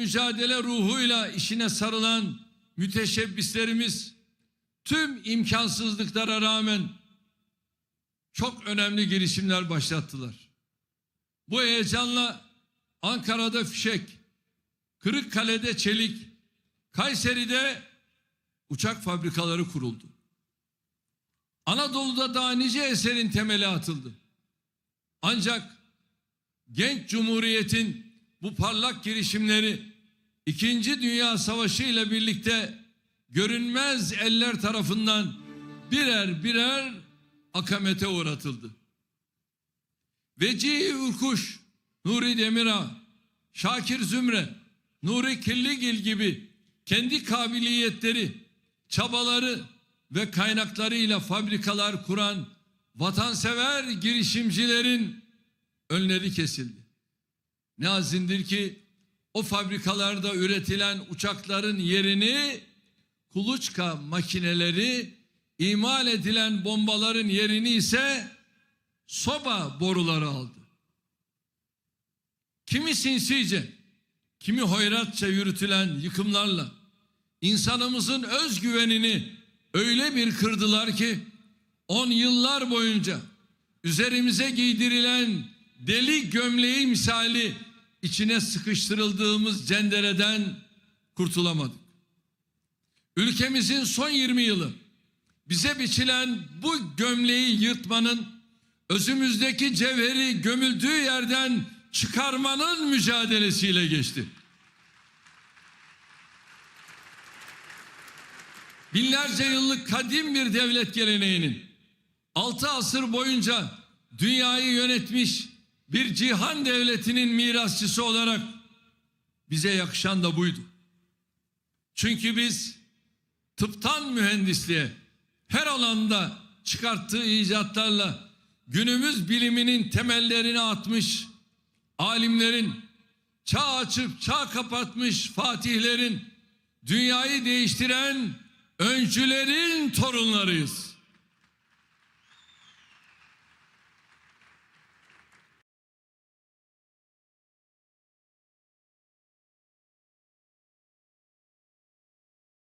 mücadele ruhuyla işine sarılan müteşebbislerimiz tüm imkansızlıklara rağmen çok önemli girişimler başlattılar. Bu heyecanla Ankara'da fişek, Kırıkkale'de çelik, Kayseri'de uçak fabrikaları kuruldu. Anadolu'da daha nice eserin temeli atıldı. Ancak genç cumhuriyetin bu parlak girişimleri İkinci Dünya Savaşı ile birlikte görünmez eller tarafından birer birer akamete uğratıldı. Vecihi Ürkuş, Nuri Demirağ, Şakir Zümre, Nuri Kirligil gibi kendi kabiliyetleri, çabaları ve kaynaklarıyla fabrikalar kuran vatansever girişimcilerin önleri kesildi. Ne azindir ki o fabrikalarda üretilen uçakların yerini kuluçka makineleri, imal edilen bombaların yerini ise soba boruları aldı. Kimi sinsice, kimi hoyratça yürütülen yıkımlarla insanımızın özgüvenini öyle bir kırdılar ki on yıllar boyunca üzerimize giydirilen deli gömleği misali içine sıkıştırıldığımız cendereden kurtulamadık. Ülkemizin son 20 yılı bize biçilen bu gömleği yırtmanın özümüzdeki cevheri gömüldüğü yerden çıkarmanın mücadelesiyle geçti. Binlerce yıllık kadim bir devlet geleneğinin altı asır boyunca dünyayı yönetmiş bir cihan devletinin mirasçısı olarak bize yakışan da buydu. Çünkü biz tıptan mühendisliğe her alanda çıkarttığı icatlarla günümüz biliminin temellerini atmış alimlerin, çağ açıp çağ kapatmış fatihlerin, dünyayı değiştiren öncülerin torunlarıyız.